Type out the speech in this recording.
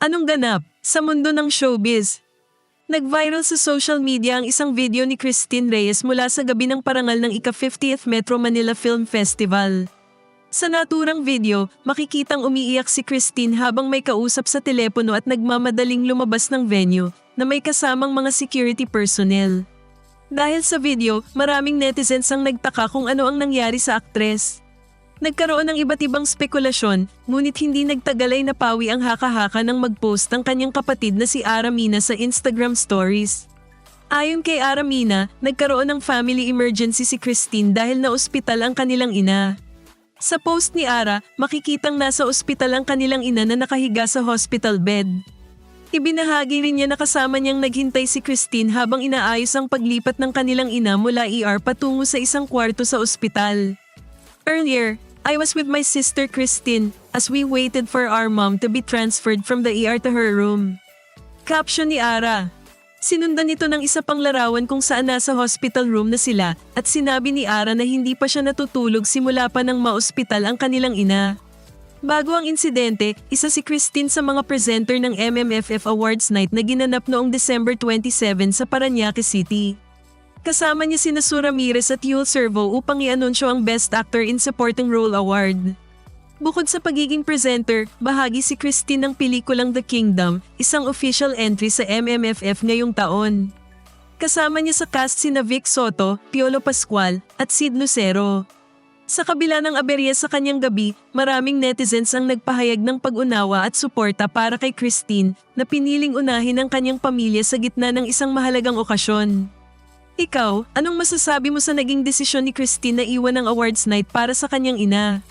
Anong ganap sa mundo ng showbiz? Nag-viral sa social media ang isang video ni Christine Reyes mula sa gabi ng parangal ng ika-50th Metro Manila Film Festival. Sa naturang video, makikitang umiiyak si Christine habang may kausap sa telepono at nagmamadaling lumabas ng venue na may kasamang mga security personnel. Dahil sa video, maraming netizens ang nagtaka kung ano ang nangyari sa aktres. Nagkaroon ng iba't ibang spekulasyon, ngunit hindi nagtagal ay napawi ang haka-haka ng mag-post ng kanyang kapatid na si Aramina sa Instagram stories. Ayon kay Aramina, nagkaroon ng family emergency si Christine dahil na ospital ang kanilang ina. Sa post ni Ara, makikitang nasa ospital ang kanilang ina na nakahiga sa hospital bed. Ibinahagi rin niya na kasama niyang naghintay si Christine habang inaayos ang paglipat ng kanilang ina mula ER patungo sa isang kwarto sa ospital. Earlier, I was with my sister Christine as we waited for our mom to be transferred from the ER to her room. Caption ni Ara. Sinundan ito ng isa pang larawan kung saan nasa hospital room na sila at sinabi ni Ara na hindi pa siya natutulog simula pa ng maospital ang kanilang ina. Bago ang insidente, isa si Christine sa mga presenter ng MMFF Awards Night na ginanap noong December 27 sa Paranaque City. Kasama niya sina Sue Ramirez at Yul Servo upang i-anunsyo ang Best Actor in Supporting Role Award. Bukod sa pagiging presenter, bahagi si Christine ng pelikulang The Kingdom, isang official entry sa MMFF ngayong taon. Kasama niya sa cast sina Vic Soto, Piolo Pascual, at Sid Lucero. Sa kabila ng aberya sa kanyang gabi, maraming netizens ang nagpahayag ng pag-unawa at suporta para kay Christine na piniling unahin ang kanyang pamilya sa gitna ng isang mahalagang okasyon. Ikaw, anong masasabi mo sa naging desisyon ni Christine na iwan ang awards night para sa kanyang ina?